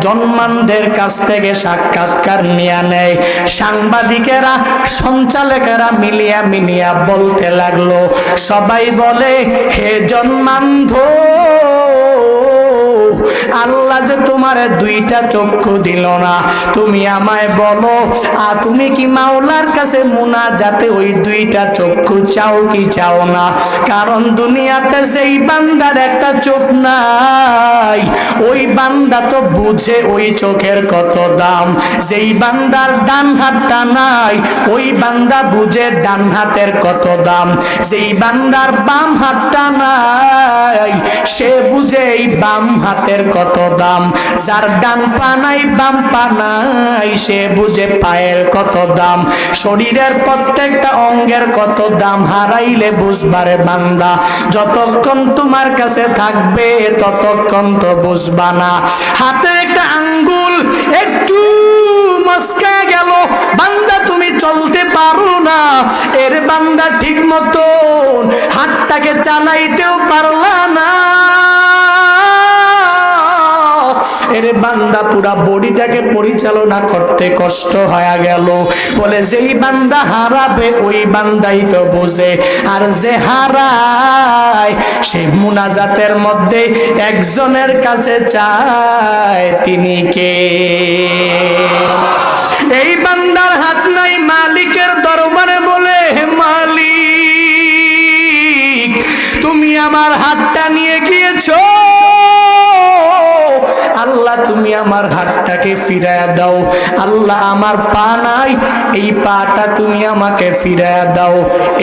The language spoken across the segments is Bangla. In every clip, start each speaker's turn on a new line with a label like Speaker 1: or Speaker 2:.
Speaker 1: জন্মানদের কাছ থেকে সাক্ষাৎকার নিয়ে নেয়। সাংবাদিকেরা, সঞ্চালকেরা মিলিয়া মিলিয়া বলতে লাগল, সবাই বলে, হে জন্মান্ধ আল্লাহ যে তোমার দুইটা চক্ষু দিল না। তুমি আমায় বলো, আর তুমি কি মাওলার কাছে মুনা যাতে ওই দুইটা চক্ষু চাও কি চাও না? কারণ দুনিয়াতে যেই বান্দার একটা চোখ নাই, ওই বান্দা তো বুঝে ওই চোখের কত দাম। যেই বান্দার ডান হাতটা নাই, ওই বান্দা বুঝে ডান হাতের কত দাম। যেই বান্দার বাম হাতটা নাই, সে বুঝে এই বাম হাতের কত দাম? যার ডান পা নাই, বাম পা নাই, সে বুঝে পায়ের কত দাম। শরীরের প্রত্যেকটা অঙ্গের কত দাম, হারাইলে বুঝবারে বান্দা। যতক্ষণ তোমার কাছে থাকবে, ততক্ষণ তো বুঝবা না। হাতের একটা আঙ্গুল, একটু মস্কা গেল। বান্দা, তুমি চলতে পারো না। এর বান্দা ঠিক মতন হাতটাকে চালাইতেও পারলা না। এর বান্দা, পুরা বডিটাকে পরিচালনা করতে কষ্ট হয়ে গেল। বলে, যেই বান্দা হারাবে, ওই বান্দাই তো বোঝে। আর যে হারায়, সে মুনাজাতের মধ্যে একজনের কাছে চায়, তিনি কে? এই বান্দার আমার হাতটাকে ফিরায়া দাও। আল্লাহ আমার পা নাই, এই পাটা তুমি আমাকে ফিরায়া দাও।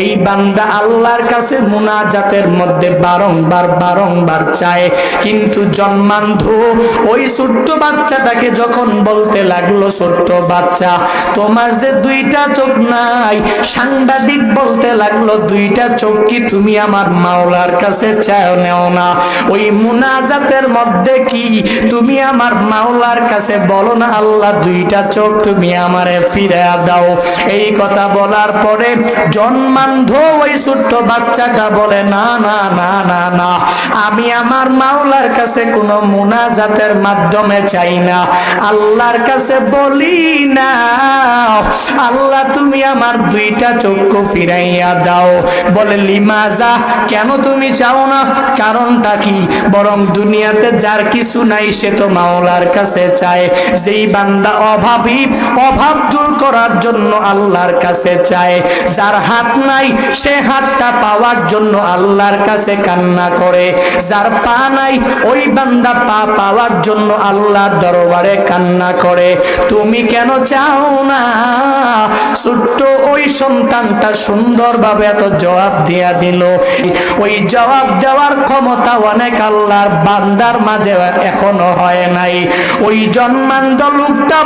Speaker 1: এই বান্দা আল্লাহর কাছে মুনাজাতের মধ্যে বারংবার বারংবার চায়, কিন্তু জন্মান্ধ ওই ছোট্ট বাচ্চাটাকে যখন বলতে লাগল, ছোট্ট বাচ্চা, তোমার যে দুইটা চোখ নাই, সাংবাদিক বলতে লাগল, দুইটা চোখ কি তুমি আমার মাওলার কাছে চাও, নেও না। ওই মুনাজাতের মধ্যে কি তুমি আমার মাওলার কাছে বলো না, আল্লাহ, দুইটা চোখ তুমি আমারে ফিরে দাও। এই কথা বলার পরে জন্মান্ধ ওই ছোট্ট বাচ্চাটা বলে, না না না না না, আমি আমার মাওলার কাছে কোনো মুনাজাতের মাধ্যমে চাই না। আল্লাহর কাছে বলি না, আল্লাহ, তুমি আমার দুইটা চক্ষু ফিরাইয়া দাও। বলে, লিমাজা, কেন তুমি চাও না? কারণটা কি? বরং দুনিয়াতে যার কিছু নাই, সে তো মাওলার কাছে চায়। যেই বান্দা অভাবী, অভাব দূর করার জন্য আল্লাহর কাছে চায়। যার হাত নাই, সে হাতটা পাওয়ার জন্য আল্লাহর কাছে কান্না করে। যার পা নাই, ওই বান্দা পা পাওয়ার জন্য আল্লাহর দরবারে কান্না করে। তুমি কেন চাও না? ছোট্ট ওই সন্তানটা সুন্দরভাবে এত জবাব দিয়া দিল। ওই জবাব দেওয়ার ক্ষমতা অনেক আল্লাহর বান্দার মাঝে এখনও হয় নাই। ওই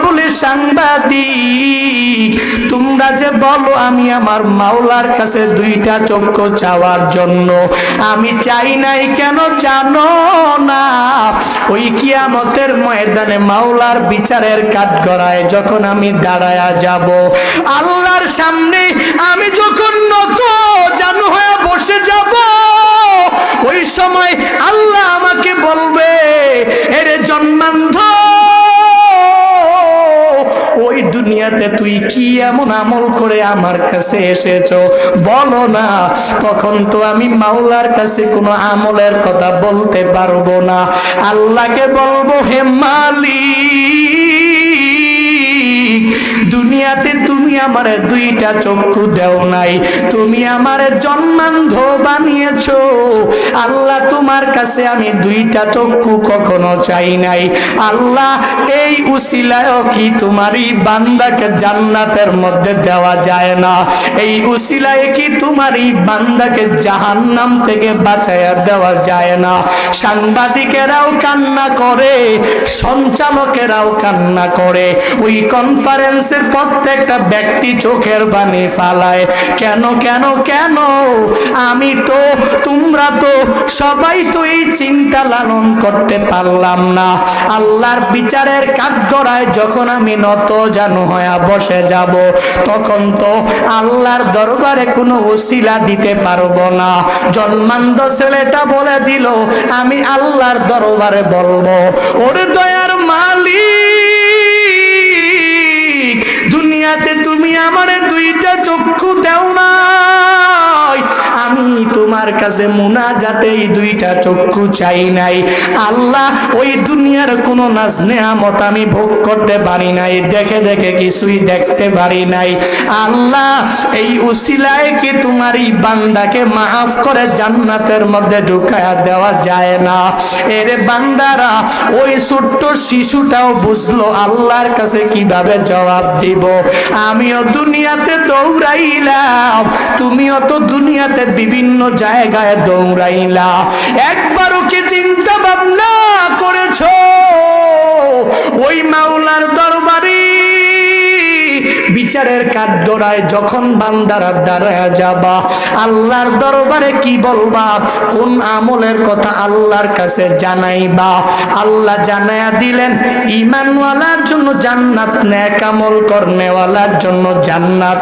Speaker 1: বলে, সাংবাদিক, তোমরা যে বলো আমি আমার মাওলার কাছে দুইটা চক্ষু চাওয়ার জন্য, আমি চাই নাই কেন জানো না? ওই কিয়ামতের ময়দানে মাওলার বিচারের কাঠ গড়ায় যখন আমি দাঁড়ায়া যাব আল্লাহর সামনে আমি যখন নত জানু হয়ে বসে যাব, ওই সময় আল্লাহ আমাকে বলবে, এরে জন্মান্ধ, ওই দুনিয়াতে তুই কি এমন আমল করে আমার কাছে এসেছ? বলো না, তখন তো আমি মাওলার কাছে কোনো আমলের কথা বলতে পারব না। আল্লাহকে বলব, হে মালিক দুনিয়াতে তুমি আমার দুইটা চক্ষু দেও নাই। তুমি আমার জন্মান্ধ বানিয়েছো। আল্লাহ তোমার কাছে আমি দুইটা চক্ষু কখনো চাই নাই। আল্লাহ, এই উসিলায় কি তোমারই বান্দাকে জান্নাতের মধ্যে দেওয়া যায় না? এই উসিলায় কি তোমারই বান্দাকে জাহান্নাম থেকে বাঁচাইয়া দেওয়া যায় না? সাংবাদিকেরাও কান্না করে, সঞ্চালকেরাও কান্না করে। ওই কনফারেন্সের প্রত্যেকটা ব্যক্তি চোখের পানি ফালায়। কেন কেন কেন? আমি তো, তোমরা তো, সবাই তো এই চিন্তা লালন করতে পারলাম না। আল্লাহর বিচারের কাঠগড়ায় যখন আমি নত জানু হয়ে বসে যাব, তখন তো আল্লাহর দরবারে কোনো ওসিলা দিতে পারব না। জন্মান্ধ ছেলেটা বলে দিল, আমি আল্লাহর দরবারে বলব। ওর দয়ার আমার দুইটা চক্ষু দেও নাই আমি তোমার কাছে মুনা যাতে এই দুইটা চক্ষু চাই নাই। আল্লাহ, ওই দুনিয়ার কোন নাজ নেয়ামত আমি ভোগ করতে পারি নাই, দেখে দেখে কিছুই দেখতে পারি নাই। আল্লাহ, এই উসিলায় কি তোমার এই বান্দাকে মাফ করে জান্নাতের মধ্যে ঢুকায়া দেওয়া যায় না? এর বান্দারা, ওই ছোট্ট শিশুটাও বুঝলো আল্লাহর কাছে কীভাবে জবাব দিব। আমিও দুনিয়াতে দৌড়াইলাম, তুমিও তো দুনিয়াতে বিভিন্ন জায়গায় দৌড়াইলা। একবারও কি চিন্তা ভাবনা করেছ? ওই মাওলার দরবারে বিচারের কাঠগড়ায় যখন বান্দারা দাঁড়ায় যাবা, আল্লাহর দরবারে কি বলবা? কোন আমলের কথা আল্লাহর কাছে জানাইবা? আল্লাহ জানায়া দিলেন, ইমানওয়ালার জন্য জান্নাত ন্যাক আমল করনেওয়ালার জন্য জান্নাত।